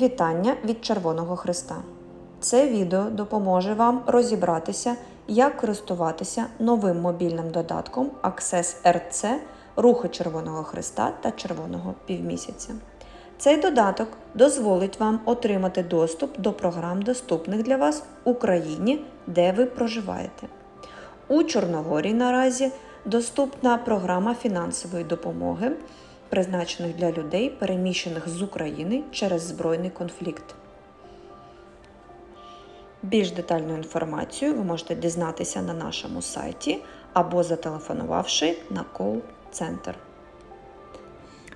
Вітання від Червоного Христа. Це відео допоможе вам розібратися, як користуватися новим мобільним додатком Access RC Рухи Червоного Христа та Червоного півмісяця. Цей додаток дозволить вам отримати доступ до програм, доступних для вас в Україні, де ви проживаєте. У Чорногорії наразі доступна програма фінансової допомоги, призначених для людей, переміщених з України через збройний конфлікт. Більш детальну інформацію ви можете дізнатися на нашому сайті або зателефонувавши на кол-центр.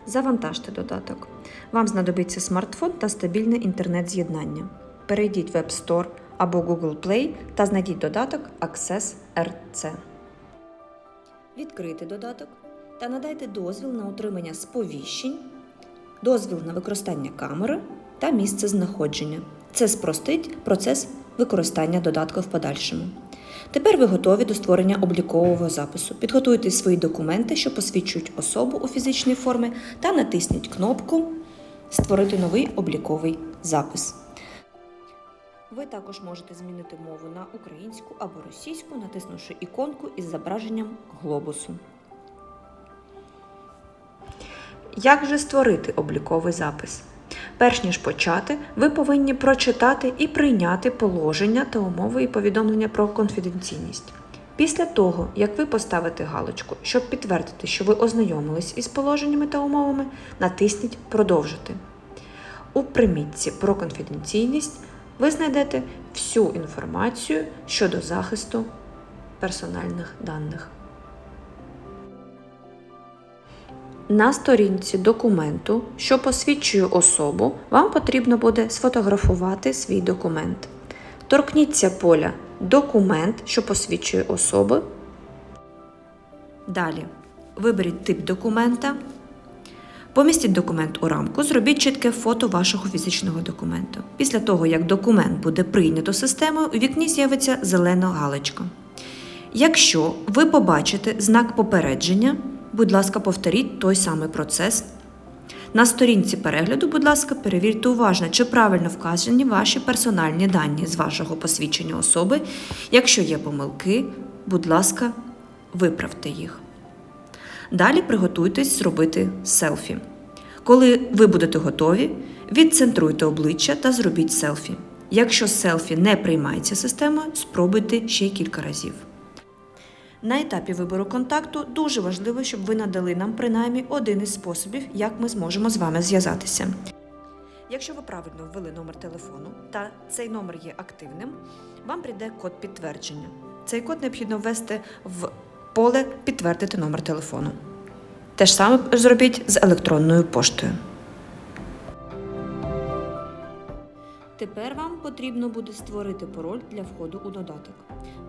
Завантажте додаток. Вам знадобиться смартфон та стабільне інтернет-з'єднання. Перейдіть в App Store або Google Play та знайдіть додаток Access RC. Відкрийте додаток та надайте дозвіл на отримання сповіщень, дозвіл на використання камери та місце знаходження. Це спростить процес використання додатку в подальшому. Тепер ви готові до створення облікового запису. Підготуйте свої документи, що посвідчують особу у фізичній формі, та натисніть кнопку Створити новий обліковий запис. Ви також можете змінити мову на українську або російську, натиснувши іконку із зображенням глобусу. Як же створити обліковий запис? Перш ніж почати, ви повинні прочитати і прийняти положення та умови і повідомлення про конфіденційність. Після того, як ви поставите галочку, щоб підтвердити, що ви ознайомились із положеннями та умовами, натисніть Продовжити. У примітці про конфіденційність ви знайдете всю інформацію щодо захисту персональних даних. На сторінці документу, що посвідчує особу, вам потрібно буде сфотографувати свій документ. Торкніться поля Документ, що посвідчує особу. Далі виберіть тип документа. Помістіть документ у рамку, зробіть чітке фото вашого фізичного документу. Після того, як документ буде прийнято системою, у вікні з'явиться зелена галочка. Якщо ви побачите знак попередження, будь ласка, повторіть той самий процес. На сторінці перегляду, будь ласка, перевірте уважно, чи правильно вказані ваші персональні дані з вашого посвідчення особи. Якщо є помилки, будь ласка, виправте їх. Далі приготуйтесь зробити селфі. Коли ви будете готові, відцентруйте обличчя та зробіть селфі. Якщо селфі не приймається системою, спробуйте ще кілька разів. На етапі вибору контакту дуже важливо, щоб ви надали нам принаймні один із способів, як ми зможемо з вами зв'язатися. Якщо ви правильно ввели номер телефону та цей номер є активним, вам прийде код підтвердження. Цей код необхідно ввести в поле Підтвердити номер телефону. Те ж саме зробіть з електронною поштою. Тепер вам потрібно буде створити пароль для входу у додаток.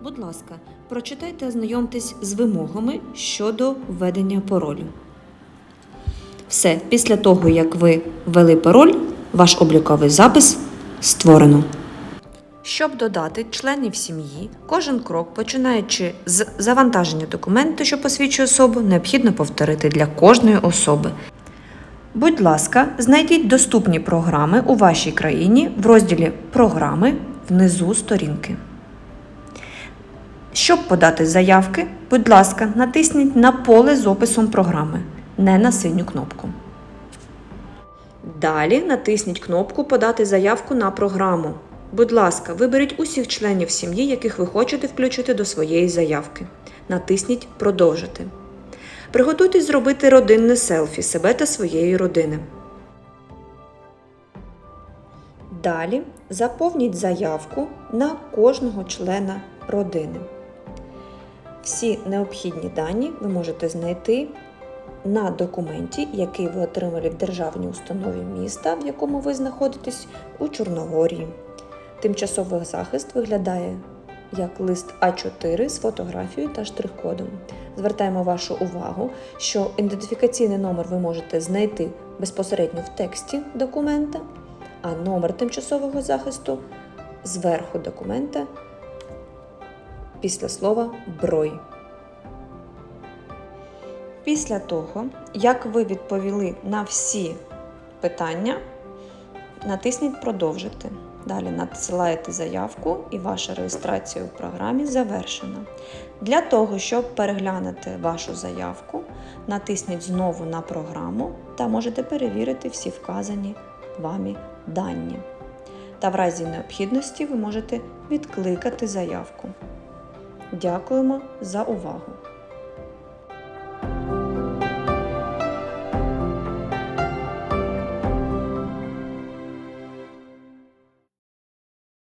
Будь ласка, прочитайте та ознайомтесь з вимогами щодо введення паролю. Все, після того, як ви ввели пароль, ваш обліковий запис створено. Щоб додати членів сім'ї, кожен крок, починаючи з завантаження документу, що посвідчує особу, необхідно повторити для кожної особи. Будь ласка, знайдіть доступні програми у вашій країні в розділі Програми внизу сторінки. Щоб подати заявки, будь ласка, натисніть на поле з описом програми, не на синю кнопку. Далі натисніть кнопку Подати заявку на програму. Будь ласка, виберіть усіх членів сім'ї, яких ви хочете включити до своєї заявки. Натисніть Продовжити. Приготуйтесь зробити родинне селфі себе та своєї родини. Далі заповніть заявку на кожного члена родини. Всі необхідні дані ви можете знайти на документі, який ви отримали в державній установі міста, в якому ви знаходитесь у Чорногорії. Тимчасовий захист виглядає як лист А4 з фотографією та штрих-кодом. Звертаємо вашу увагу, що ідентифікаційний номер ви можете знайти безпосередньо в тексті документа, а номер тимчасового захисту зверху документа після слова брой. Після того, як ви відповіли на всі питання, Натисніть Продовжити. Далі надсилаєте заявку і ваша реєстрація у програмі завершена. Для того, щоб переглянути вашу заявку, натисніть знову на програму та можете перевірити всі вказані вами дані. Та в разі необхідності ви можете відкликати заявку. Дякуємо за увагу!